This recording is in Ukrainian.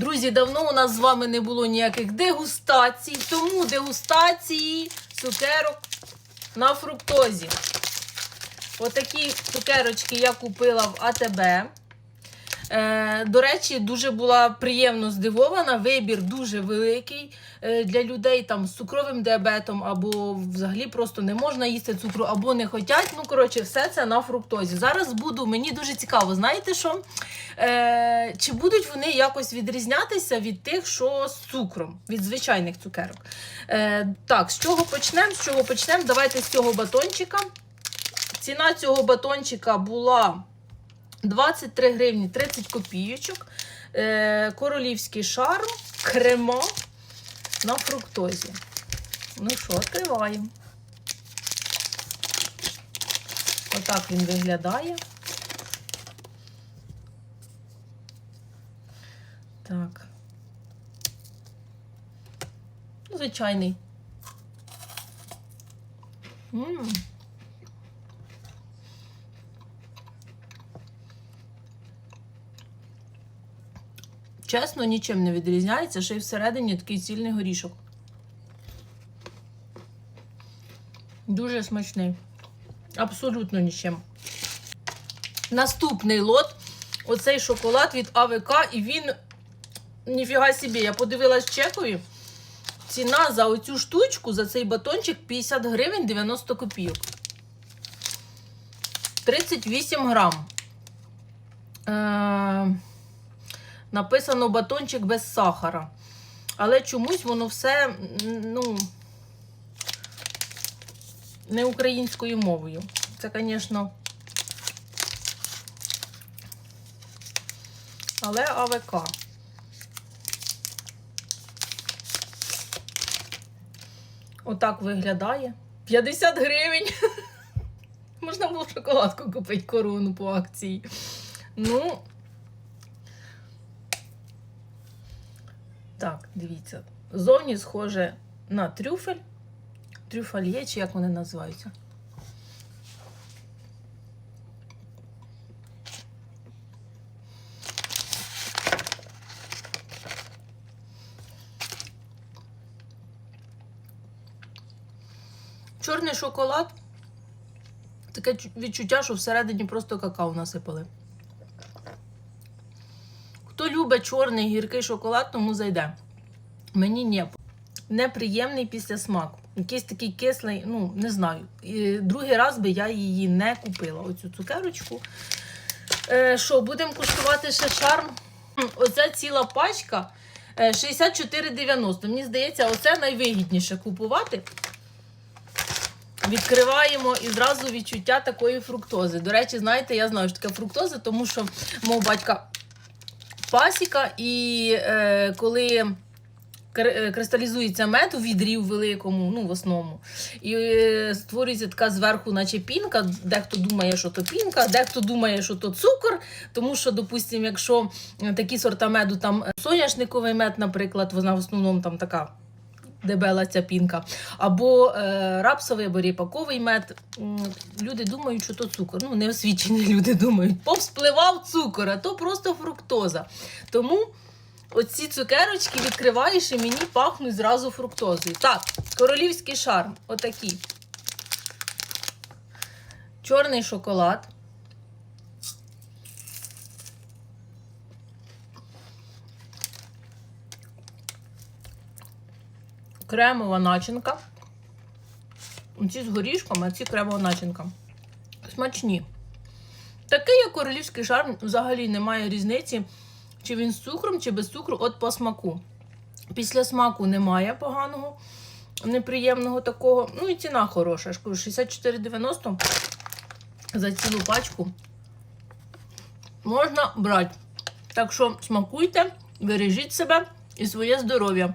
Друзі, давно у нас з вами не було ніяких дегустацій, тому дегустації цукерок на фруктозі. Отакі цукерочки я купила в АТБ. Е, до речі, дуже була приємно здивована. Вибір дуже великий е, для людей там з цукровим діабетом, або взагалі просто не можна їсти цукру, або не хотять. Ну, коротше, все це на фруктозі. Зараз буду, мені дуже цікаво, знаєте що? Е, чи будуть вони якось відрізнятися від тих, що з цукром, від звичайних цукерок? Е, так, з чого почнемо? З чого почнемо? Давайте з цього батончика. Ціна цього батончика була 23 гривні 30 копійочок. Е, королівський шарм, крема на фруктозі. Ну що, відкриваємо. Отак він виглядає. Так. Звичайний. М. Чесно, нічим не відрізняється, ще й всередині такий цільний горішок. Дуже смачний. Абсолютно нічим. Наступний лот оцей шоколад від АВК, і він ніфіга собі. Я подивилась в чекові. Ціна за оцю штучку, за цей батончик 50 гривень 90 копійок. 38 грам. Е- написано батончик без сахара. Але чомусь воно все, ну, не українською мовою. Це, звісно. Але АВК. Отак виглядає. 50 гривень. Можна було шоколадку купити корону по акції. Ну, Так, дивіться. Зовні схоже на трюфель. Трюфальє, чи як вони називаються. Чорний шоколад. Таке відчуття, що всередині просто какао насипали. Хто любить чорний гіркий шоколад, тому зайде. Мені ні. Неприємний після смаку. Якийсь такий кислий, ну, не знаю. І другий раз би я її не купила, оцю цукерочку. Е, що, будемо куштувати ще шарм. Оця ціла пачка е, 64,90. Мені здається, оце найвигідніше купувати. Відкриваємо і зразу відчуття такої фруктози. До речі, знаєте, я знаю, що таке фруктоза, тому що мого батька пасіка, і е, коли е, кристалізується мед у відрі у великому, ну в основному, і е, створюється така зверху, наче пінка. Дехто думає, що то пінка, дехто думає, що то цукор. Тому що, допустимо, якщо такі сорта меду, там е, соняшниковий мед, наприклад, вона в основному там така. Дебела ця пінка, або е, рапсовий, або ріпаковий мед. Люди думають, що то цукор. Ну, неосвічені люди думають, повспливав цукор, а то просто фруктоза. Тому оці цукерочки відкриваєш і мені пахнуть зразу фруктозою. Так, королівський шарм, отакий. Чорний шоколад. Кремова начинка. Ці з горішками, а ці кремова начинка. Смачні. Такий, як королівський шарм, взагалі немає різниці, чи він з цукром, чи без цукру, от по смаку. Після смаку немає поганого, неприємного такого. Ну і ціна хороша. Я 64,90 за цілу пачку. Можна брати. Так що смакуйте, бережіть себе і своє здоров'я.